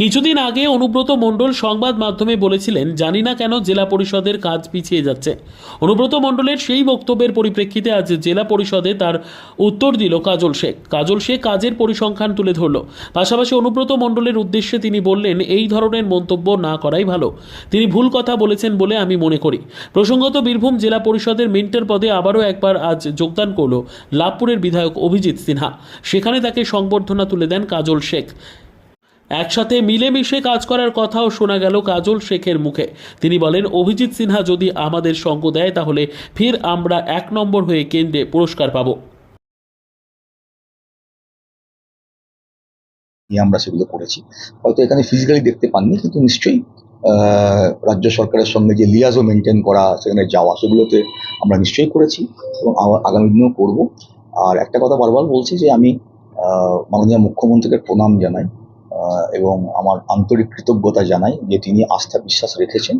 কিছুদিন আগে অনুব্রত মণ্ডল সংবাদ মাধ্যমে বলেছিলেন, জানি না কেন জেলা পরিষদের কাজ পিছিয়ে যাচ্ছে। অনুব্রত মণ্ডলের সেই বক্তব্যের পরিপ্রেক্ষিতে আজ জেলা পরিষদে তার উত্তর দিল কাজল শেখ। কাজল শেখ কাজের পরিসংখ্যান তুলে ধরল। পাশাপাশি অনুব্রত মণ্ডলের উদ্দেশ্যে তিনি বললেন, এই ধরনের মন্তব্য না করাই ভালো। তিনি ভুল কথা বলেছেন বলে আমি মনে করি। প্রসঙ্গত বীরভূম জেলা পরিষদের মেন্টর পদে আবারও একবার আজ যোগদান করল লাভপুরের বিধায়ক অভিজিৎ সিনহা। সেখানে তাকে সংবর্ধনা তুলে দেন কাজল শেখ। একসাথে মিলেমিশে কাজ করার কথাও শোনা গেল কাজল শেখের মুখে। তিনি বলেন, অভিজিৎ সিনহা যদি আমাদের সঙ্গ দেয়, তাহলে ফির আমরা এক নম্বর হয়ে কেন্দ্রে পুরস্কার পাব। নিয়ে আমরা সেগুলো করেছি। হয়তো এখানে ফিজিক্যালি দেখতে পাননি, কিন্তু নিশ্চয়ই রাজ্য সরকারের সঙ্গে যে লিয়াজও মেনটেন করা, সেখানে যাওয়া, সেগুলোতে আমরা নিশ্চয়ই করেছি এবং আগামী দিনেও করব। আর একটা কথা বারবার বলছি যে আমি মাননীয় মুখ্যমন্ত্রীকে প্রণাম জানাই। এবং আমার আন্তরিক কৃতজ্ঞতা জানাই যে তিনি আস্থা বিশ্বাস রেখেছেন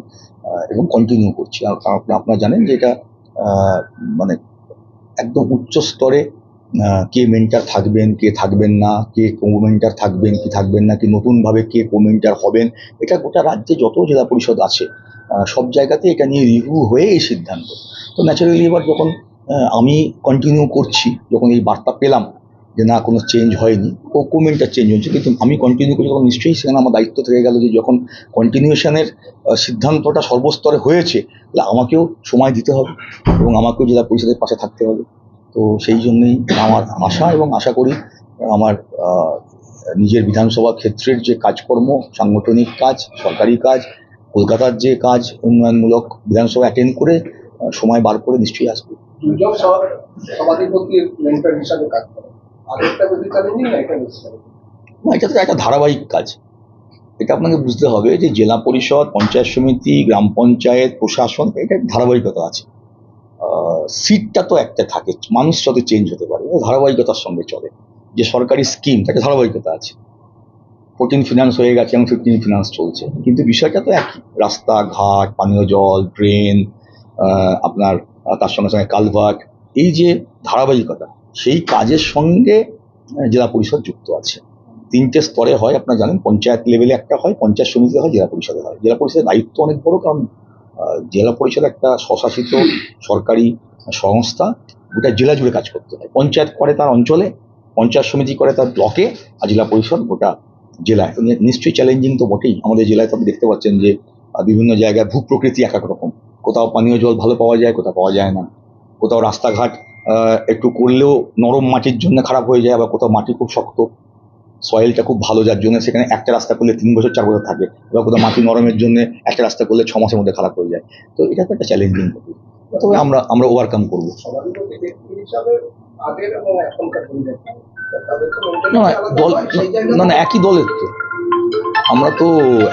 এবং কন্টিনিউ করছি। আপনারা জানেন যে এটা মানে একদম উচ্চ স্তরে কে মেন্টার থাকবেন, কে থাকবেন না, কে কো মেন্টার থাকবেন, কি থাকবেন না, কি নতুনভাবে কে কো মেন্টার হবেন, এটা গোটা রাজ্যে যত জেলা পরিষদ আছে সব জায়গাতে এটা নিয়ে রিভিউ হয়ে এই সিদ্ধান্ত। তো ন্যাচারালি এবার যখন আমি কন্টিনিউ করছি, যখন এই বার্তা পেলাম যে না, কোনো চেঞ্জ হয়নি। ও কোমেন্টার চেঞ্জ হয়েছে, কিন্তু আমি কন্টিনিউ করছি তখন নিশ্চয়ই সেখানে আমার দায়িত্ব থেকে গেল যে যখন কন্টিনিউশনের সিদ্ধান্তটা সর্বস্তরে হয়েছে, তাহলে আমাকেও সময় দিতে হবে এবং আমাকেও জেলা পরিষদের পাশে থাকতে হবে। তো সেই জন্যই আমার আশা এবং আশা করি, আমার নিজের বিধানসভা ক্ষেত্রের যে কাজকর্ম, সাংগঠনিক কাজ, সরকারি কাজ, কলকাতার যে কাজ উন্নয়নমূলক বিধানসভা অ্যাটেন্ড করে সময় বার করে নিশ্চয়ই আসবে। হিসাবে কাজ করে এটা তো একটা ধারাবাহিক কাজ। এটা আপনাকে বুঝতে হবে যে জেলা পরিষদ, পঞ্চায়েত সমিতি, গ্রাম পঞ্চায়েত, প্রশাসন, এটা ধারাবাহিকতা আছে। সিটটা তো একটা থাকে মানুষ সাথে চেঞ্জ হতে পারে ধারাবাহিকতার সঙ্গে চলে। যে সরকারি স্কিম তাকে ধারাবাহিকতা আছে। ফোরটিন ফিনান্স হয়ে গেছে এবং ফিফটিন ফিনান্স চলছে। কিন্তু বিষয়টা তো একই। রাস্তাঘাট, পানীয় জল ড্রেন আপনার, তার সঙ্গে সঙ্গে কালভার্ট, এই যে ধারাবাহিকতা সেই কাজের সঙ্গে জেলা পরিষদ যুক্ত আছে। তিনটে স্তরে হয়, আপনারা জানেন, পঞ্চায়েত লেভেলে একটা হয়, পঞ্চায়েত সমিতিতে হয়, জেলা পরিষদে হয়। জেলা পরিষদের দায়িত্ব অনেক বড়, কারণ জেলা পরিষদ একটা স্বশাসিত সরকারি সংস্থা, গোটা জেলা জুড়ে কাজ করতে হয়। পঞ্চায়েত করে তার অঞ্চলে, পঞ্চায়েত সমিতি করে তার ব্লকে, আর জেলা পরিষদ গোটা জেলায়। নিশ্চয়ই চ্যালেঞ্জিং তো বটেই। আমাদের জেলায় তো আপনি দেখতে পাচ্ছেন যে বিভিন্ন জায়গায় ভূপ্রকৃতি এক এক রকম। কোথাও পানীয় জল ভালো পাওয়া যায়, কোথাও পাওয়া যায় না। কোথাও রাস্তাঘাট একটু করলেও নরম মাটির জন্য খারাপ হয়ে যায় আবার কোথাও মাটি খুব শক্ত। সয়েলটা খুব ভালো যার জন্য সেখানে একটা রাস্তা করলে তিন বছর, চার বছর থাকে এবার কোথাও মাটি নরমের জন্য একটা রাস্তা করলে ছ মাসের মধ্যে খারাপ হয়ে যায়। তো এটা তো একটা চ্যালেঞ্জিং তবে আমরা আমরা ওভারকাম করব। না দল, না না, একই দলের তো। আমরা তো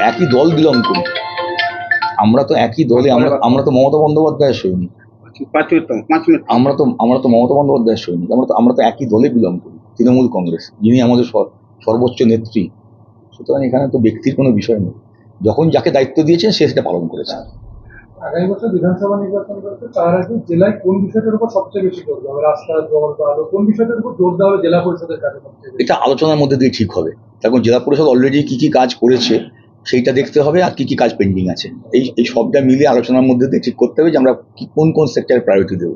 একই দল বিলং আমরা তো একই দলে, আমরা আমরা তো মমতা বন্দ্যোপাধ্যায়ের সৈনিক। আমরা তো আমরা তো মমতা বন্দ্যোপাধ্যায়ের সৈনিক আমরা তো আমরা তো একই দলে বিলং করি তৃণমূল কংগ্রেস যিনি আমাদের সর- সর্বোচ্চ নেত্রী। সুতরাং এখানে তো ব্যক্তির কোনো বিষয় নেই। যখন যাকে দায়িত্ব দিয়েছেন সে সেটা পালন করেছে আগামী বছর বিধানসভা নির্বাচন করতে তার আগে জেলায় কোন বিষয়টার উপর সবচেয়ে বেশি জোর দেওয়া রাস্তা জল বা আলো কোন বিষয়টার উপর জোর দেওয়া হবে জেলা পরিষদের কাজে এটা আলোচনার মধ্যে দিয়ে ঠিক হবে। এখন জেলা পরিষদ অলরেডি কি কি কাজ করেছে সেইটা দেখতে হবে আর কি কি কাজ পেন্ডিং আছে। এই এই সবটা মিলিয়ে আলোচনার মধ্যে দিয়ে ঠিক করতে হবে যে আমরা কোন কোন সেক্টরে প্রায়োরিটি দেবো।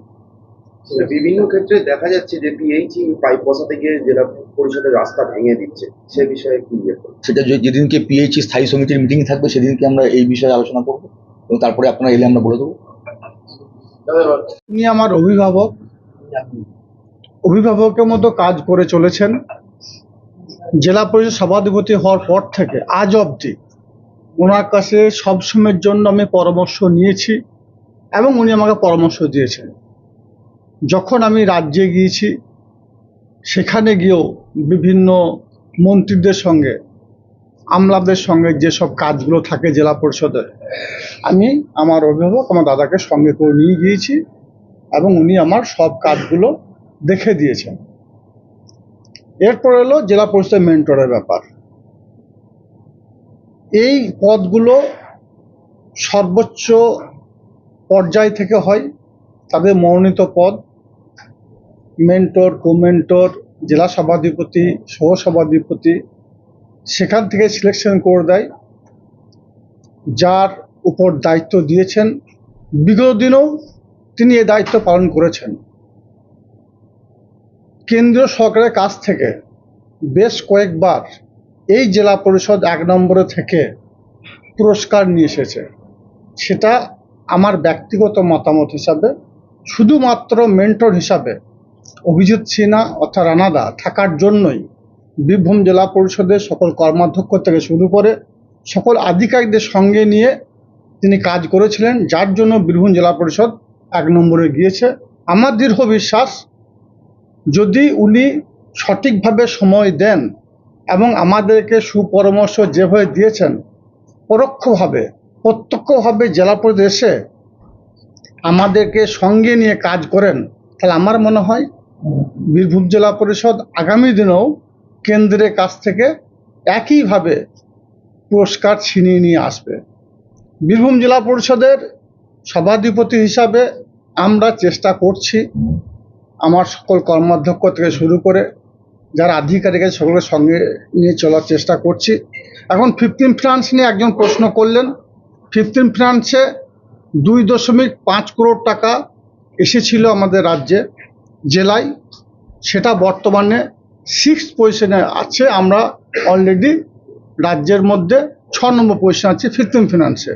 বিভিন্ন ক্ষেত্রে দেখা যাচ্ছে যে পিএইচই পাইপ বসাতে গিয়ে জেলা পরিষদের রাস্তা ভেঙে দিচ্ছে সে বিষয়ে কি ইয়ে করবে? সেটা যে- যেদিনকে পিএইচি স্থায়ী সমিতির মিটিং থাকবে সেদিনকে আমরা এই বিষয়ে আলোচনা করব এবং তারপরে আপনারা এলে আমরা বলে দেবো। উনি আমার অভিভাবক। অভিভাবকের মতো কাজ করে চলেছেন। জেলা পরিষদ সভাধিপতি হওয়ার পর থেকে আজ অবধি। ওনার কাছে সবসময়ের জন্য আমি পরামর্শ নিয়েছি এবং উনি আমাকে পরামর্শ দিয়েছেন। যখন আমি রাজ্যে গিয়েছি, সেখানে গিয়েও বিভিন্ন মন্ত্রীদের সঙ্গে, আমলাদের সঙ্গে যেসব কাজগুলো থাকে জেলা পরিষদের আমি আমার অভিভাবক আমার দাদাকে সঙ্গে করে নিয়ে গিয়েছি এবং উনি আমার সব কাজগুলো দেখে দিয়েছেন। এরপর এলো জেলা পরিষদের মেন্টরের ব্যাপার। এই পদগুলো সর্বোচ্চ পর্যায় থেকে হয়, তাদের মনোনীত পদ মেন্টর কোমেন্টর জেলা সভাধিপতি, সহ সভাধিপতি, সেখান থেকে সিলেকশন করে দেয়, যার উপর দায়িত্ব দিয়েছেন। বিগত দিনেও তিনি এ দায়িত্ব পালন করেছেন। কেন্দ্রীয় সরকারের কাছ থেকে বেশ কয়েকবার এই জেলা পরিষদ এক নম্বরে থেকে পুরস্কার নিয়ে এসেছে। সেটা আমার ব্যক্তিগত মতামত হিসাবে, শুধুমাত্র মেন্টর হিসাবে অভিজিৎ সিনহা অর্থাৎ রানাদা থাকার জন্যই বীরভূম জেলা পরিষদের সকল কর্মাধ্যক্ষ থেকে শুরু করে সকল আধিকারিকদের সঙ্গে নিয়ে তিনি কাজ করেছিলেন, যার জন্য বীরভূম জেলা পরিষদ এক নম্বরে গিয়েছে। আমার দৃঢ় বিশ্বাস, যদি উনি সঠিকভাবে সময় দেন এবং আমাদেরকে সুপরামর্শ যেভাবে দিয়েছেন, পরোক্ষভাবে, প্রত্যক্ষভাবে জেলা পরিষদ আমাদেরকে সঙ্গে নিয়ে কাজ করেন, তাহলে আমার মনে হয় বীরভূম জেলা পরিষদ আগামী দিনেও কেন্দ্রের কাছ থেকে একইভাবে পুরস্কার ছিনিয়ে নিয়ে আসবে। বীরভূম জেলা পরিষদের সভাধিপতি হিসাবে আমরা চেষ্টা করছি, আমার সকল কর্মাধ্যক্ষ থেকে শুরু করে যারা আধিকারিক আছে সকলের সঙ্গে নিয়ে চলার চেষ্টা করছি। এখন ফিফটিন ফিনান্স নিয়ে একজন প্রশ্ন করলেন। ফিফটিন ফিনান্সে দুই দশমিক পাঁচ করোড় টাকা এসেছিল আমাদের রাজ্যে, জেলায়। সেটা বর্তমানে সিক্স পজিশনে আছে। আমরা অলরেডি রাজ্যের মধ্যে ছ নম্বর পজিশন আছে ফিফটিন ফিনান্সে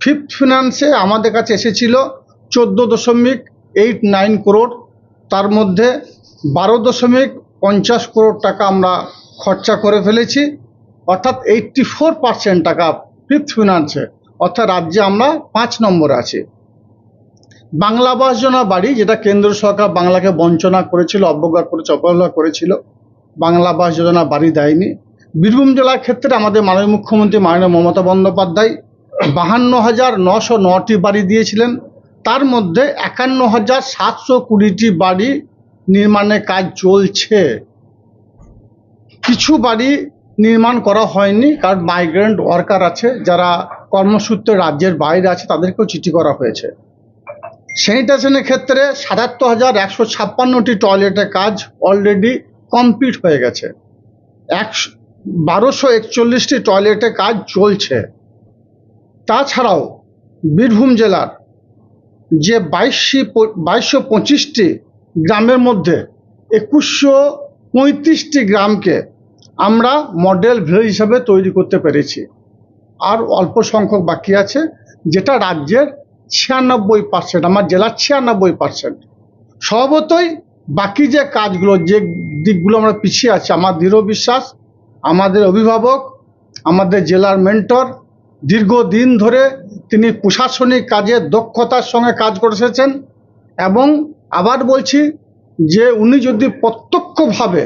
ফিফথ ফিনান্সে আমাদের কাছে এসেছিল চোদ্দ দশমিক এইট নাইন করোড় তার মধ্যে বারো দশমিক পঞ্চাশ করোড় টাকা আমরা খরচা করে ফেলেছি। অর্থাৎ এইটটি ফোর পার্সেন্ট টাকা ফিফথ ফিনান্সে অর্থাৎ রাজ্যে আমরা পাঁচ নম্বরে আছি। বাংলা আবাস যোজনা বাড়ি, যেটা কেন্দ্র সরকার বাংলাকে বঞ্চনা করেছিল, অবজ্ঞা করেছে, অবহেলা করেছিল, বাংলা আবাস যোজনা বাড়ি দেয়নি। বীরভূম জেলার ক্ষেত্রে আমাদের মাননীয় মুখ্যমন্ত্রী মাননীয় মমতা বন্দ্যোপাধ্যায় বাহান্ন হাজার নশো নটি বাড়ি দিয়েছিলেন। তার মধ্যে একান্ন হাজার সাতশো কুড়িটি বাড়ি নির্মাণের কাজ চলছে। কিছু বাড়ি নির্মাণ করা হয়নি, কারণ মাইগ্রেন্ট ওয়ার্কার আছে, যারা কর্মসূত্রে রাজ্যের বাইরে আছে, তাদেরকেও চিঠি করা হয়েছে। স্যানিটেশনের ক্ষেত্রে সাতাত্তর হাজার একশো ছাপ্পান্নটি টয়লেটের কাজ অলরেডি কমপ্লিট হয়ে গেছে। একশো বারোশো একচল্লিশটি টয়লেটের কাজ চলছে। তাছাড়াও বীরভূম জেলার যে বাইশটি বাইশশো পঁচিশটি গ্রামের মধ্যে একুশশো পঁয়ত্রিশটি গ্রামকে আমরা মডেল ভিলেজ হিসাবে তৈরি করতে পেরেছি। আর অল্প সংখ্যক বাকি আছে, যেটা রাজ্যের ছিয়ানব্বই পার্সেন্ট আমার জেলার ছিয়ানব্বই পার্সেন্ট স্বভাবতই বাকি যে কাজগুলো, যে দিকগুলো আমরা পিছিয়ে আছি, আমার দৃঢ় বিশ্বাস, আমাদের অভিভাবক, আমাদের জেলার মেন্টর দীর্ঘদিন ধরে তিনি প্রশাসনিক কাজে দক্ষতার সঙ্গে কাজ করে এসেছেন এবং আবার বলছি যে উনি যদি প্রত্যক্ষভাবে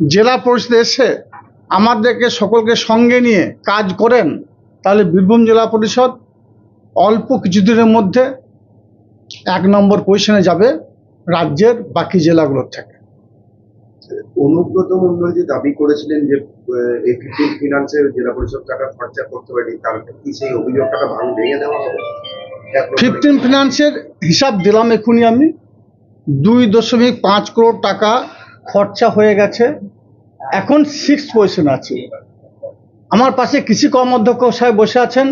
জেলা পরিষদে এসে আমাদেরকে সকলকে সঙ্গে নিয়ে কাজ করেন তাহলে বীরভূম জেলা পরিষদ অল্প কিছুদিনের মধ্যে এক নম্বর পজিশনে যাবে রাজ্যের বাকি জেলাগুলোর থেকে। অনুব্রত মন্ডল যে দাবি করেছিলেন যে ফিনান্সের জেলা পরিষদ টাকা খরচা করতে পারেনি তার কি সেই অভিযোগটাকে ভাঙ ভেঙে দেওয়া হবে? ফিফটিন ফিনান্সের হিসাব দিলাম এখনই আমি। দুই দশমিক পাঁচ করোড় টাকা খরচা হয়ে গেছে। এখন সিক্স পজিশন আছে। আমার পাশে কৃষি কর্মাধ্যক্ষ সাহেব বসে আছেন।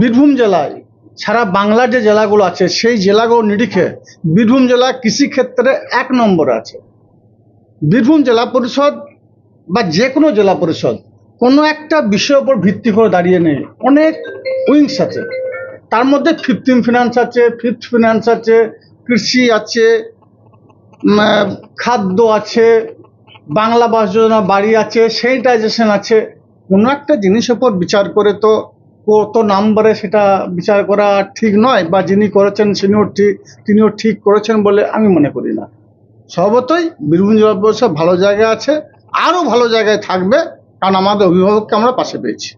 বীরভূম জেলায়, সারা বাংলার যে জেলাগুলো আছে, সেই জেলাগুলো নিরিখে বীরভূম জেলা কৃষিক্ষেত্রে এক নম্বর আছে। বীরভূম জেলা পরিষদ বা যে কোনো জেলা পরিষদ, কোনো একটা বিষয়ের উপর ভিত্তি করে দাঁড়িয়ে নেই। অনেক উইংস আছে। তার মধ্যে ফিফটিন ফিনান্স আছে ফিফথ ফিনান্স আছে কৃষি আছে খাদ্য আছে, বাংলা বাস যোজনা বাড়ি আছে স্যানিটাইজেশন আছে। কোনো একটা জিনিসের উপর বিচার করে তো কত নাম্বারে সেটা বিচার করা ঠিক নয় বা যিনি করেছেন তিনিও ঠিক তিনিও ঠিক করেছেন বলে আমি মনে করি না। স্বভাবতই বীরভূম জেলা পরিষদ ভালো জায়গায় আছে, আরও ভালো জায়গায় থাকবে, কারণ আমাদের অভিভাবককে আমরা পাশে পেয়েছি।